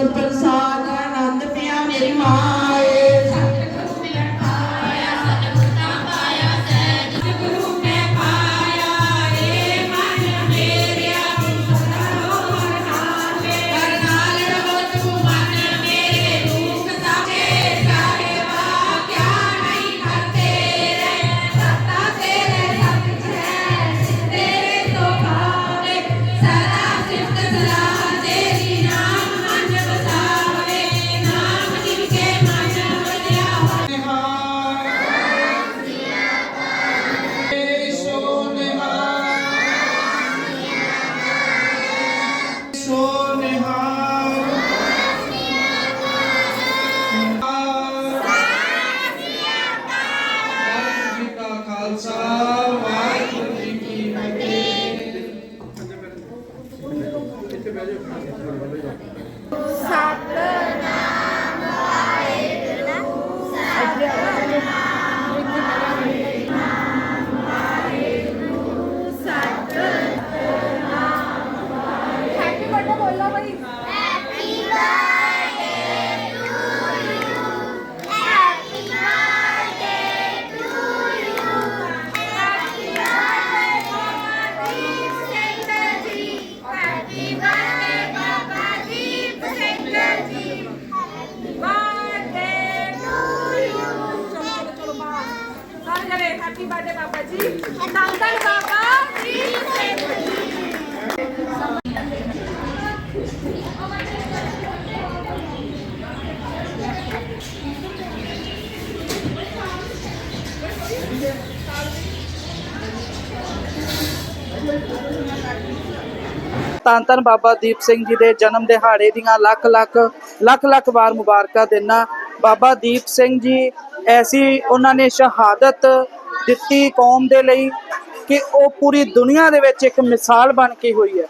ਜਨ ਪ੍ਰਸਾਦ ਆਨੰਦ ਪਿਆ ਮੇਰੀ ਮਾਂ। Happy happy birthday Baba ji ਧੰਨ ਧੰਨ ਬਾਬਾ ਜੀ ਧੰਨ ਧੰਨ ਬਾਬਾ ਦੀਪ ਸਿੰਘ ਜੀ ਦੇ ਜਨਮ ਦਿਹਾੜੇ ਦੀਆਂ ਲੱਖ ਲੱਖ ਲੱਖ ਲੱਖ ਵਾਰ ਮੁਬਾਰਕਾਂ ਦਿੰਨਾ। ਬਾਬਾ ਦੀਪ ਸਿੰਘ ਜੀ, ਐਸੀ ਉਹਨਾਂ ਨੇ ਸ਼ਹਾਦਤ ਦਿੱਤੀ ਕੌਮ ਦੇ ਲਈ ਕਿ ਉਹ ਪੂਰੀ ਦੁਨੀਆ ਦੇ ਵਿੱਚ ਇੱਕ ਮਿਸਾਲ ਬਣ ਕੇ ਹੋਈ ਹੈ।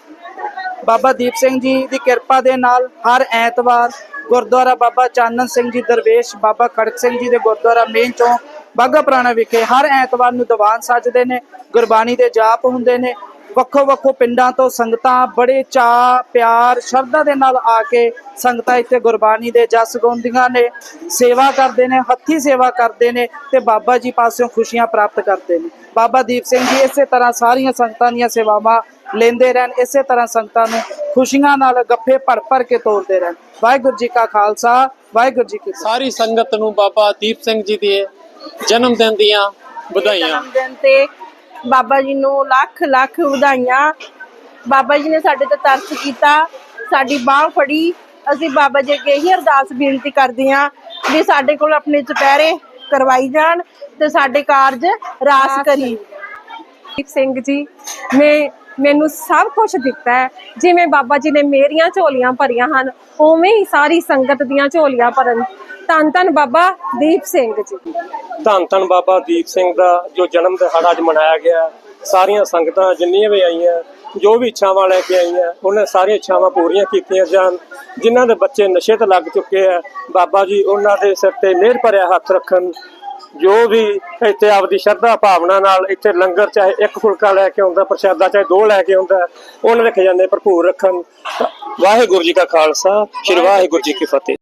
ਬਾਬਾ ਦੀਪ ਸਿੰਘ ਜੀ ਦੀ ਕਿਰਪਾ ਦੇ ਨਾਲ ਹਰ ਐਤਵਾਰ ਗੁਰਦੁਆਰਾ ਬਾਬਾ ਚਾਨਣ ਸਿੰਘ ਜੀ ਦਰਵੇਸ਼, ਬਾਬਾ ਖੜਕ ਸਿੰਘ ਜੀ ਦੇ ਗੁਰਦੁਆਰਾ ਮੇਨ ਚੌਂਕ ਬਾਗਾ ਪੁਰਾਣਾ ਵਿਖੇ ਹਰ ਐਤਵਾਰ ਨੂੰ ਦੀਵਾਨ ਸੱਜਦੇ ਨੇ, ਗੁਰਬਾਣੀ ਦੇ ਜਾਪ ਹੁੰਦੇ ਨੇ ਵੱਖੋ ਵੱਖੋ ਪਿੰਡਾਂ ਤੋਂ ਸੰਗਤਾਂ ਬੜੇ ਚਾਅ ਪਿਆਰ ਸ਼ਰਧਾ ਦੇ ਨਾਲ ਆ ਕੇ ਸੰਗਤਾਂ ਇੱਥੇ ਗੁਰਬਾਣੀ ਦੇ ਜਸ ਗਾਉਂਦੀਆਂ ਨੇ ਸੇਵਾ ਕਰਦੇ ਨੇ ਹੱਥੀ ਸੇਵਾ ਕਰਦੇ ਨੇ ਤੇ ਬਾਬਾ ਜੀ ਪਾਸਿਓਂ ਖੁਸ਼ੀਆਂ ਪ੍ਰਾਪਤ ਕਰਦੇ ਨੇ। ਬਾਬਾ ਦੀਪ ਸਿੰਘ ਜੀ ਇਸੇ ਤਰ੍ਹਾਂ ਸਾਰੀਆਂ ਸੰਗਤਾਂ ਦੀਆਂ ਸੇਵਾਵਾਂ ਲੈਂਦੇ ਰਹਿਣ ਇਸੇ ਤਰ੍ਹਾਂ ਸੰਗਤਾਂ ਨੂੰ ਖੁਸ਼ੀਆਂ ਨਾਲ ਗੱਫੇ ਭਰ ਭਰ ਕੇ ਤੋਰਦੇ ਰਹਿਣ। ਵਾਹਿਗੁਰੂ ਜੀ ਕਾ ਖਾਲਸਾ ਵਾਹਿਗੁਰੂ ਜੀ ਕੀ ਫਤਿਹ। ਸਾਰੀ ਸੰਗਤ ਨੂੰ ਬਾਬਾ ਦੀਪ ਸਿੰਘ ਜੀ ਦੇ ਜਨਮ ਦਿਨ ਦੀਆਂ ਵਧਾਈਆਂ ਜਨਮ ਦਿਨ ਤੇ ਬਾਬਾ ਜੀ ਨੂੰ ਲੱਖ ਲੱਖ ਵਧਾਈਆਂ। ਬਾਬਾ ਜੀ ਨੇ ਸਾਡੇ ਤੇ ਤਰਸ ਕੀਤਾ ਸਾਡੀ ਬਾਹ ਫੜੀ। ਅਸੀਂ ਬਾਬਾ ਜੀ ਅੱਗੇ ਇਹੀ ਅਰਦਾਸ ਬੇਨਤੀ ਕਰਦੇ ਹਾਂ ਵੀ ਸਾਡੇ ਕੋਲ ਆਪਣੇ ਚੁਪਹਿਰੇ ਕਰਵਾਈ ਜਾਣ ਤੇ ਸਾਡੇ ਕਾਰਜ ਰਾਸ ਕਰੀ ਦੀਪ ਸਿੰਘ ਜੀ ਮੈਂ ਮੈਨੂੰ ਸਭ ਕੁਝ ਦਿੱਤਾ ਹੈ। ਜਿਵੇਂ ਬਾਬਾ ਜੀ ਨੇ ਮੇਰੀਆਂ ਝੋਲੀਆਂ ਭਰੀਆਂ ਹਨ ਉਵੇਂ ਹੀ ਸਾਰੀ ਸੰਗਤ ਦੀਆਂ ਝੋਲੀਆਂ ਭਰਨ। ਧੰਨ ਧੰਨ ਬਾਬਾ ਦੀਪ ਸਿੰਘ ਜੀ। ਧੰਨ ਧੰਨ ਬਾਬਾ ਦੀਪ ਸਿੰਘ ਦਾ ਜੋ ਜਨਮ ਦਿਹਾੜਾ ਅੱਜ ਮਨਾਇਆ ਗਿਆ ਸਾਰੀਆਂ ਸੰਗਤਾਂ ਜਿੰਨੀਆਂ ਵੀ ਆਈਆਂ, ਜੋ ਵੀ ਇੱਛਾਵਾਂ ਲੈ ਕੇ ਆਈਆਂ, ਉਹਨਾਂ ਸਾਰੀਆਂ ਇੱਛਾਵਾਂ ਪੂਰੀਆਂ ਕੀਤੀਆਂ ਜਾਣ। ਜਿਨ੍ਹਾਂ ਦੇ ਬੱਚੇ ਨਸ਼ੇ ਤੇ ਲੱਗ ਚੁੱਕੇ ਆ, ਬਾਬਾ ਜੀ ਉਹਨਾਂ ਦੇ ਸਿਰ ਤੇ ਮਿਹਰ ਭਰਿਆ ਹੱਥ ਰੱਖਣ। ਜੋ ਵੀ ਇੱਥੇ ਆਪਦੀ ਸ਼ਰਧਾ ਭਾਵਨਾ ਨਾਲ ਇੱਥੇ ਲੰਗਰ ਚਾਹੇ ਇੱਕ ਫੁਲਕਾ ਲੈ ਕੇ ਆਉਂਦਾ, ਪ੍ਰਸ਼ਾਦਾ ਚਾਹੇ ਦੋ ਲੈ ਕੇ ਆਉਂਦਾ, ਉਹਨਾਂ ਦੇ ਖਜ਼ਾਨੇ ਭਰਪੂਰ ਰੱਖਣ। ਵਾਹਿਗੁਰੂ ਜੀ ਕਾ ਖਾਲਸਾ, ਸ੍ਰੀ ਵਾਹਿਗੁਰੂ ਜੀ ਕੀ ਫਤਿਹ।